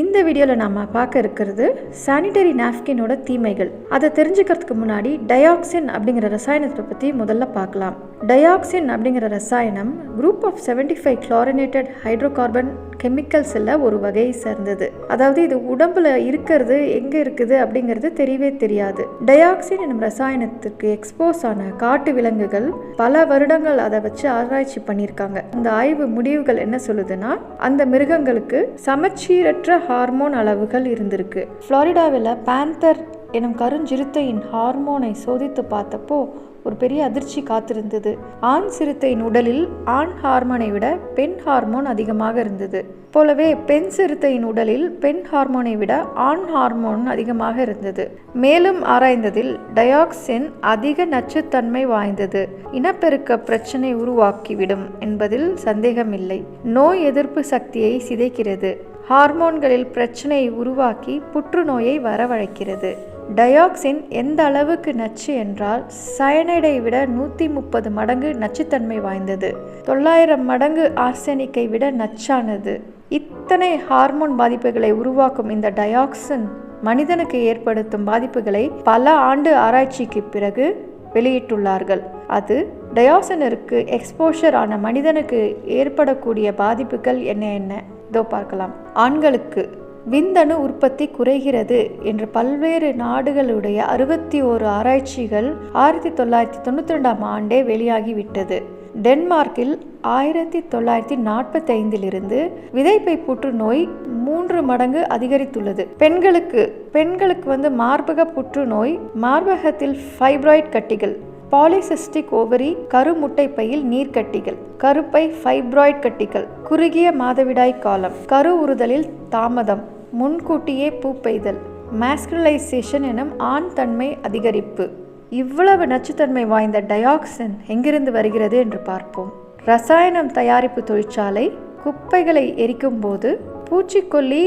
இந்த வீடியோவில் நாம் பார்க்க இருக்கிறது சானிடரி நாப்கினோட தீமைகள். அதை தெரிஞ்சுக்கிறதுக்கு முன்னாடி டயாக்சின் அப்படிங்கிற ரசாயனத்தை பற்றி முதல்ல பார்க்கலாம். டயாக்சின் அப்படிங்கிற ரசாயனம் group of seventy five chlorinated hydrocarbon கெமிக்கல்ஸில் ஒரு வகையை சேர்ந்தது. அதாவது இது உடம்புல இருக்கிறது எங்கே இருக்குது அப்படிங்கிறது தெரியவே தெரியாது. டயாக்சின் எனும் ரசாயனத்துக்கு எக்ஸ்போஸ் ஆன காட்டு விலங்குகள் பல வருடங்கள் அதை வச்சு ஆராய்ச்சி பண்ணியிருக்காங்க. இந்த ஆய்வு முடிவுகள் என்ன சொல்லுதுன்னா அந்த மிருகங்களுக்கு சமச்சீரற்ற ஹார்மோன் அளவுகள் இருந்திருக்கு. ஃப்ளாரிடாவில் பேந்தர் எனும் கருஞ்சிறுத்தையின் ஹார்மோனை சோதித்து பார்த்தப்போ ஒரு பெரிய அதிர்ச்சி காத்திருந்தது. ஆண் சிறுத்தையின் உடலில் ஆண் ஹார்மோனை விட பெண் ஹார்மோன் அதிகமாக இருந்தது. போலவே பெண் சிறுத்தையின் உடலில் பெண் ஹார்மோனை விட ஆண் ஹார்மோன் அதிகமாக இருந்தது. மேலும் ஆராய்ந்ததில் டயாக்சின் அதிக நச்சுத்தன்மை வாய்ந்தது. இனப்பெருக்க பிரச்சனை உருவாக்கிவிடும் என்பதில் சந்தேகமில்லை. நோய் எதிர்ப்பு சக்தியை சிதைக்கிறது. ஹார்மோன்களில் பிரச்சனையை உருவாக்கி புற்றுநோயை வரவழைக்கிறது. டயாக்சின் எந்த அளவுக்கு நச்சு என்றால் சயனைடை விட நூற்றி முப்பது மடங்கு நச்சுத்தன்மை வாய்ந்தது. தொள்ளாயிரம் மடங்கு ஆர்சனிக்கை விட நச்சானது. இத்தனை ஹார்மோன் பாதிப்புகளை உருவாக்கும் இந்த டயாக்சின் மனிதனுக்கு ஏற்படுத்தும் பாதிப்புகளை பல ஆண்டு ஆராய்ச்சிக்கு பிறகு வெளியிட்டுள்ளார்கள். அது டயாசனருக்கு எக்ஸ்போஷர் ஆன மனிதனுக்கு ஏற்படக்கூடிய பாதிப்புகள் என்ன என்ன? இதோ பார்க்கலாம். ஆண்களுக்கு விந்தணு உற்பத்தி குறைகிறது என்று பல்வேறு நாடுகளுடைய அறுபத்தி ஓரு ஆராய்ச்சிகள் ஆயிரத்தி தொள்ளாயிரத்தி தொண்ணூற்றி ரெண்டாம் ஆண்டே வெளியாகிவிட்டது. டென்மார்க்கில் ஆயிரத்தி தொள்ளாயிரத்தி நாற்பத்தி ஐந்திலிருந்து விதைப்பை புற்றுநோய் மூன்று மடங்கு அதிகரித்துள்ளது. பெண்களுக்கு பெண்களுக்கு வந்து மார்பக புற்றுநோய் மார்பகத்தில் ஃபைப்ராய்ட் கட்டிகள் பாலிசிஸ்டிக் ஓவரி கருமுட்டை பையில் நீர்க்கட்டிகள் கருப்பை ஃபைப்ராய்ட் கட்டிகள் குறுகிய மாதவிடாய் காலம் கரு உறுதலில் தாமதம் முன்கூட்டியே பூப்பெய்தல் மேஸ்குலைசேஷன் எனும் ஆண் தன்மை அதிகரிப்பு. இவ்வளவு நச்சுத்தன்மை வாய்ந்த டயாக்சின் எங்கிருந்து வருகிறது என்று பார்ப்போம். ரசாயனம் தயாரிப்பு தொழிற்சாலை குப்பைகளை எரிக்கும் போது பூச்சிக்கொல்லி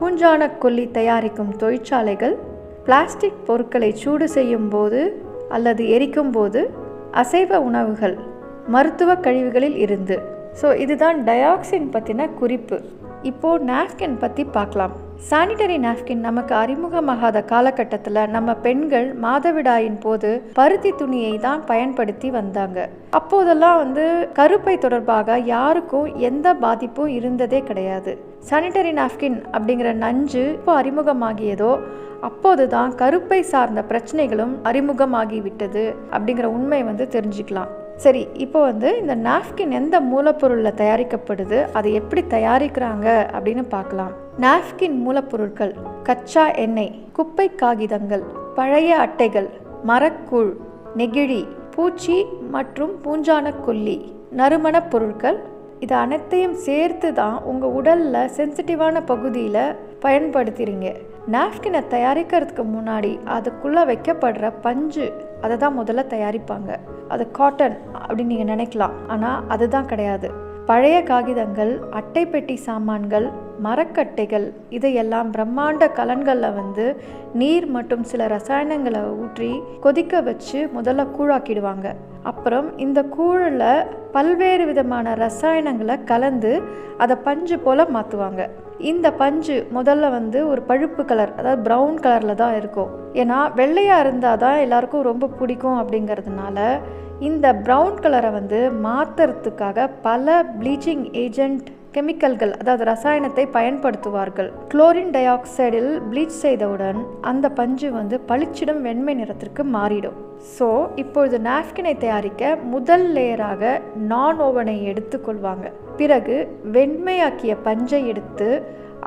பூஞ்சானக்கொல்லி தயாரிக்கும் தொழிற்சாலைகள் பிளாஸ்டிக் பொருட்களை சூடு செய்யும் போது அல்லது எரிக்கும் போது அசைவ உணவுகள் மருத்துவ கழிவுகளில் இருந்து. ஸோ இதுதான் டயாக்சின் பற்றின குறிப்பு. இப்போது நாப்கின் பற்றி பார்க்கலாம். சானிட்டரி நாப்கின் நமக்கு அறிமுகமாகாத காலகட்டத்தில் நம்ம பெண்கள் மாதவிடாயின் போது பருத்தி துணியை தான் பயன்படுத்தி வந்தாங்க. அப்போதெல்லாம் வந்து கருப்பை தொடர்பாக யாருக்கும் எந்த பாதிப்பும் இருந்ததே கிடையாது. சானிட்டரி நாப்கின் அப்படிங்கிற நஞ்சு இப்போ அறிமுகமாகியதோ அப்போதுதான் கருப்பை சார்ந்த பிரச்சனைகளும் அறிமுகமாகிவிட்டது அப்படிங்கிற உண்மை வந்து தெரிஞ்சுக்கலாம். சரி இப்போ வந்து இந்த நாப்கின் எந்த மூலப்பொருளில் தயாரிக்கப்படுது அதை எப்படி தயாரிக்கிறாங்க அப்படின்னு பார்க்கலாம். நாப்கின் மூலப்பொருட்கள் கச்சா எண்ணெய் குப்பை காகிதங்கள் பழைய அட்டைகள் மரக்கூழ் நெகிழி பூச்சி மற்றும் பூஞ்சான கொல்லி நறுமணப் பொருட்கள் இது அனைத்தையும் சேர்த்து தான் உங்கள் உடலில் சென்சிட்டிவான பகுதியில் பயன்படுத்துகிறீங்க நாப்கினை தயாரிக்கிறதுக்கு முன்னாடி அதுக்குள்ளே வைக்கப்படுற பஞ்சு அதை தான் முதல்ல தயாரிப்பாங்க. அது காட்டன் அப்படின்னு நீங்கள் நினைக்கலாம். ஆனால் அதுதான் கிடையாது. பழைய காகிதங்கள் அட்டை பெட்டி சாமான்கள் மரக்கட்டைகள் இதையெல்லாம் பிரம்மாண்ட கலன்களில் வந்து நீர் மற்றும் சில ரசாயனங்களை ஊற்றி கொதிக்க வச்சு முதல்ல கூழாக்கிடுவாங்க. அப்புறம் இந்த கூழில் பல்வேறு விதமான ரசாயனங்களை கலந்து அதை பஞ்சு போல் மாற்றுவாங்க இந்த பஞ்சு முதல்ல வந்து ஒரு பழுப்பு கலர் அதாவது ப்ரௌன் கலரில் தான் இருக்கும். ஏன்னா வெள்ளையாக இருந்தால் தான் எல்லாருக்கும் ரொம்ப பிடிக்கும் அப்படிங்கிறதுனால இந்த ப்ரௌன் கலரை வந்து மாற்றுறதுக்காக பல ப்ளீச்சிங் ஏஜென்ட் கெமிக்கல்கள் அதாவது ரசாயனத்தை பயன்படுத்துவார்கள். குளோரின் டை ஆக்சைடில் ப்ளீச் செய்தவுடன் அந்த பஞ்சு வந்து பளிச்சிடும் வெண்மை நிறத்திற்கு மாறிடும். ஸோ இப்பொழுது நாப்கினை தயாரிக்க முதல் லேயராக நான் ஓவனை எடுத்துக்கொள்வாங்க பிறகு வெண்மையாக்கிய பஞ்சை எடுத்து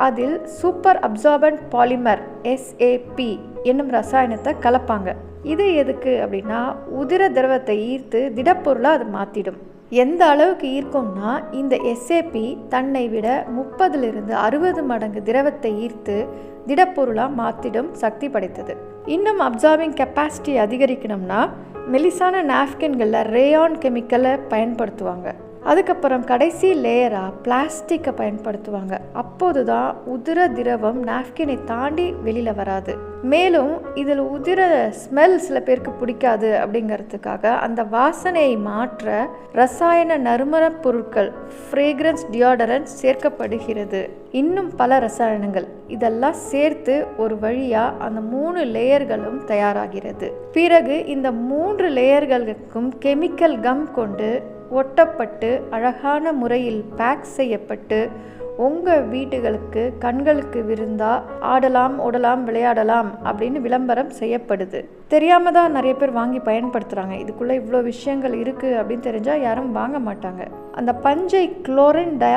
அதில் சூப்பர் அப்சார்பன்ட் பாலிமர் எஸ்ஏபி என்னும் ரசாயனத்தை கலப்பாங்க. இது எதுக்கு அப்படின்னா உதிர திரவத்தை ஈர்த்து திடப்பொருளாக அது மாற்றிடும் எந்த அளவுக்கு ஈர்க்கும்னா இந்த எஸ்ஏபி தன்னை விட முப்பதிலிருந்து அறுபது மடங்கு திரவத்தை ஈர்த்து திடப்பொருளாக மாற்றிடும் சக்தி படைத்தது. இன்னும் அப்சார்பிங் கெப்பாசிட்டி அதிகரிக்கணும்னா மெலிசான நாப்கின்களில் ரேயான் கெமிக்கலை பயன்படுத்துவாங்க. அதுக்கப்புறம் கடைசி லேயராக பிளாஸ்டிக்கை பயன்படுத்துவாங்க. அப்போது தான் உதிர திரவம் நாப்கினை தாண்டி வெளியில் வராது. மேலும் இதில் உதிர ஸ்மெல் சில பேருக்கு பிடிக்காது அப்படிங்கிறதுக்காக அந்த வாசனையை மாற்ற ரசாயன நறுமணப் பொருட்கள் ஃப்ரேக்ரன்ஸ் டியோடரன்ட் சேர்க்கப்படுகிறது. இன்னும் பல ரசாயனங்கள். இதெல்லாம் சேர்த்து ஒரு வழியாக அந்த மூணு லேயர்களும் தயாராகிறது. பிறகு இந்த மூன்று லேயர்களுக்கும் கெமிக்கல் கம் கொண்டு ஒட்டப்பட்டு அழகான முறையில் பேக் செய்யப்பட்டு உங்கள் வீடுகளுக்கு கண்களுக்கு விருந்தா ஆடலாம் ஓடலாம் விளையாடலாம் அப்படின்னு விளம்பரம் செய்யப்படுது. தெரியாமல் தான் நிறைய பேர் வாங்கி பயன்படுத்துகிறாங்க இதுக்குள்ளே இவ்வளோ விஷயங்கள் இருக்குது அப்படின்னு தெரிஞ்சால் யாரும் வாங்க மாட்டாங்க. அந்த பஞ்சை குளோரின் டை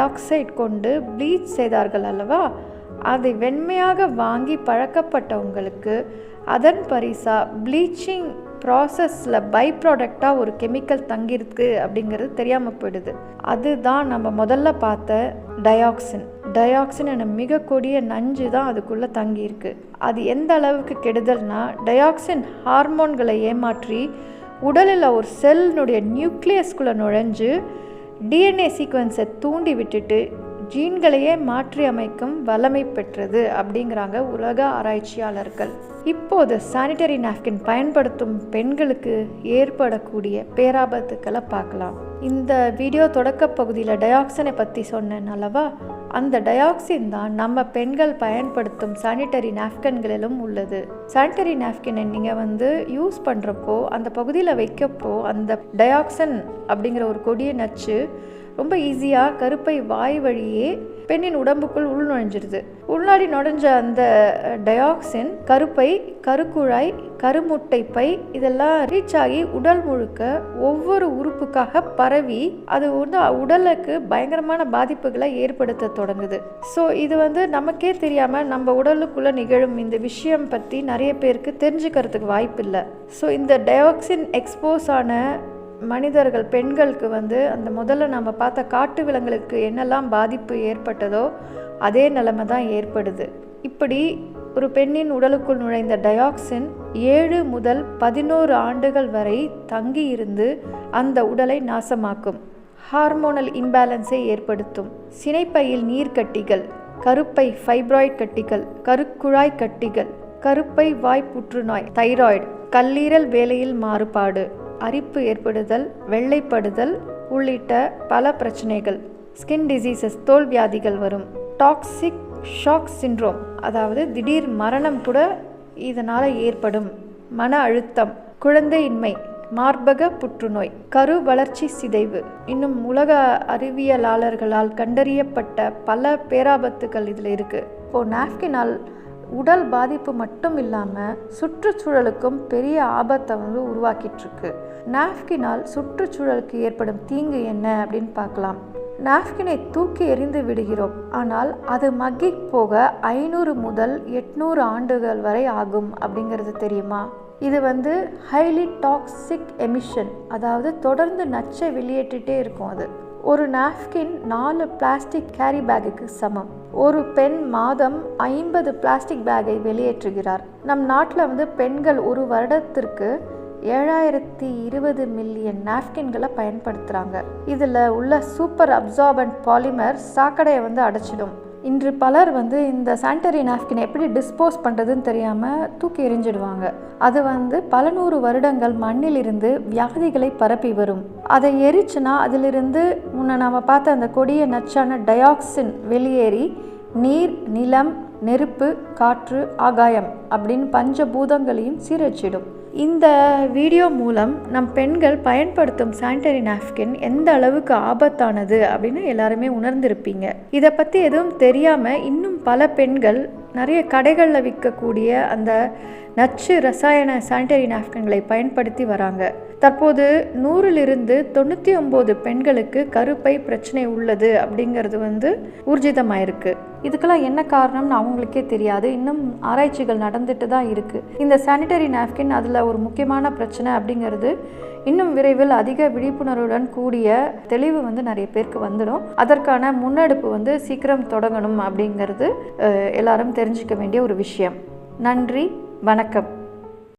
கொண்டு ப்ளீச் செய்தார்கள் அல்லவா? அதை வெண்மையாக வாங்கி பழக்கப்பட்டவங்களுக்கு அதன் பரிசா ப்ளீச்சிங் ப்ராசஸில் பை ப்ராடக்டாக ஒரு கெமிக்கல் தங்கியிருக்கு அப்படிங்கிறது தெரியாமல் போயிடுது. அதுதான் நம்ம முதல்ல பார்த்த டயாக்சின் டயாக்சின் என மிக கொடிய நஞ்சு தான் அதுக்குள்ளே தங்கியிருக்கு. அது எந்த அளவுக்கு கெடுதல்னா டயாக்சின் ஹார்மோன்களை ஏமாற்றி உடலில் ஒரு செல்லினுடைய நியூக்ளியஸ்குள்ளே நுழைஞ்சு டிஎன்ஏ சீக்வன்ஸை தூண்டி விட்டுட்டு ஜீன்களையே மாற்றி அமைக்கும் வல்லமை பெற்றது அப்படிங்கிறாங்க உலக ஆராய்ச்சியாளர்கள். இப்போது சானிட்டரி நாப்கின் பயன்படுத்தும் பெண்களுக்கு ஏற்படக்கூடிய பேராபத்துக்களை பார்க்கலாம். இந்த வீடியோ தொடக்க பகுதியில் டயாக்சினை பற்றி சொன்னேன் அல்லவா? அந்த டயாக்சின் தான் நம்ம பெண்கள் பயன்படுத்தும் சானிட்டரி நாப்கின்களிலும் உள்ளது. சானிட்டரி நாப்கினை நீங்கள் வந்து யூஸ் பண்ணுறப்போ அந்த பகுதியில் வைக்கப்போ அந்த டயாக்சன் அப்படிங்கிற ஒரு கொடிய நச்சு ரொம்ப ஈஸியாக கருப்பை வாய் வழியே பெண்ணின் உடம்புக்குள் உள்நுழைஞ்சிருது உள்நாடி நுழைஞ்ச அந்த டயாக்சின் கருப்பை கருக்குழாய் கருமுட்டை பை இதெல்லாம் ரீச் ஆகி உடல் முழுக்க ஒவ்வொரு உறுப்புக்காக பரவி அது வந்து உடலுக்கு பயங்கரமான பாதிப்புகளை ஏற்படுத்த தொடங்குது. ஸோ இது வந்து நமக்கே தெரியாமல் நம்ம உடலுக்குள்ளே நிகழும் இந்த விஷயம் பற்றி நிறைய பேருக்கு தெரிஞ்சுக்கிறதுக்கு வாய்ப்பு இல்லை ஸோ இந்த டயாக்சின் எக்ஸ்போஸ் ஆன மனிதர்கள் பெண்களுக்கு வந்து அந்த முதல்ல நம்ம பார்த்த காட்டு விலங்குகளுக்கு என்னெல்லாம் பாதிப்பு ஏற்பட்டதோ அதே நிலைமை தான் ஏற்படுது. இப்படி ஒரு பெண்ணின் உடலுக்குள் நுழைந்த டயாக்சின் ஏழு முதல் பதினோரு ஆண்டுகள் வரை தங்கி இருந்து அந்த உடலை நாசமாக்கும். ஹார்மோனல் இம்பேலன்ஸை ஏற்படுத்தும். சினைப்பையில் நீர்க்கட்டிகள் கருப்பை ஃபைப்ராய்ட் கட்டிகள் கருக்குழாய் கட்டிகள் கருப்பை வாய் புற்றுநோய் தைராய்டு கல்லீரல் வேலையில் மாறுபாடு அரிப்பு ஏற்படுதல் வெள்ளைப்படுதல் உள்ளிட்ட பல பிரச்சனைகள். ஸ்கின் டிசீசஸ் தோல் வியாதிகள் வரும். டாக்ஸிக் ஷாக் சின்ரோம் அதாவது திடீர் மரணம் கூட இதனால் ஏற்படும். மன அழுத்தம் குழந்தையின்மை மார்பக புற்றுநோய் கரு வளர்ச்சி சிதைவு. இன்னும் உலக அறிவியலாளர்களால் கண்டறியப்பட்ட பல பேராபத்துகள் இதில் இருக்குது இப்போது நாப்கினால் உடல் பாதிப்பு மட்டும் இல்லாமல் சுற்றுச்சூழலுக்கும் பெரிய ஆபத்தை வந்து உருவாக்கிட்டுருக்கு. நாப்கினால் சுற்றுச்சூழலுக்கு ஏற்படும் தீங்கு என்ன அப்படின்னு பார்க்கலாம். நாப்கினை தூக்கி எறிந்து விடுகிறோம். ஆனால் அது மக்கி போக ஐநூறு முதல் எட்நூறு ஆண்டுகள் வரை ஆகும் அப்படிங்கிறது தெரியுமா? இது வந்து ஹைலி டாக்ஸிக் எமிஷன் அதாவது தொடர்ந்து நச்சை வெளியேற்றிட்டே இருக்கும் அது. ஒரு நாப்கின் நாலு பிளாஸ்டிக் கேரி பேக்குக்கு சமம். ஒரு பெண் மாதம் ஐம்பது பிளாஸ்டிக் பேக்கை வெளியேற்றுகிறார். நம் நாட்டில் வந்து பெண்கள் ஒரு வருடத்திற்கு ஏழாயிரத்தி இருபது மில்லியன் நாப்கின்களை பயன்படுத்துகிறாங்க இதில் உள்ள சூப்பர் அப்சார்பன்ட் பாலிமர் சாக்கடையை வந்து அடைச்சிடும். இன்று பலர் வந்து இந்த சானிட்டரி நாப்கினை எப்படி டிஸ்போஸ் பண்ணுறதுன்னு தெரியாமல் தூக்கி எரிஞ்சிடுவாங்க அது வந்து பல நூறு வருடங்கள் மண்ணிலிருந்து வியாதிகளை பரப்பி வரும். அதை எரிச்சுனா அதிலிருந்து முன்ன நாம் பார்த்த அந்த கொடிய நச்சான டயாக்சின் வெளியேறி நீர் நிலம் நெருப்பு காற்று ஆகாயம் அப்படின்னு பஞ்ச பூதங்களையும் சீரச்சிடும் இந்த வீடியோ மூலம் நம் பெண்கள் பயன்படுத்தும் சானிடரி நாப்கின் எந்த அளவுக்கு ஆபத்தானது அப்படின்னு எல்லாருமே உணர்ந்திருப்பீங்க. இதை பற்றி எதுவும் தெரியாமல் இன்னும் பல பெண்கள் நிறைய கடைகளில் விற்கக்கூடிய அந்த நச்சு ரசாயன சானிடரி நாப்கின்களை பயன்படுத்தி வராங்க. தற்போது நூறிலிருந்து தொண்ணூற்றி ஒம்பது பெண்களுக்கு கருப்பை பிரச்சனை உள்ளது அப்படிங்கிறது வந்து ஊர்ஜிதமாயிருக்கு. இதுக்கெல்லாம் என்ன காரணம்னு அவங்களுக்கே தெரியாது. இன்னும் ஆராய்ச்சிகள் நடந்துட்டு தான் இருக்குது இந்த சானிட்டரி நாப்கின் அதில் ஒரு முக்கியமான பிரச்சனை அப்படிங்கிறது இன்னும் விரைவில் அதிக விழிப்புணர்வுடன் கூடிய தெளிவு வந்து நிறைய பேருக்கு வந்துடும். அதற்கான முன்னெடுப்பு வந்து சீக்கிரம் தொடங்கணும் அப்படிங்கிறது எல்லாரும் தெரிஞ்சுக்க வேண்டிய ஒரு விஷயம். நன்றி வணக்கம்.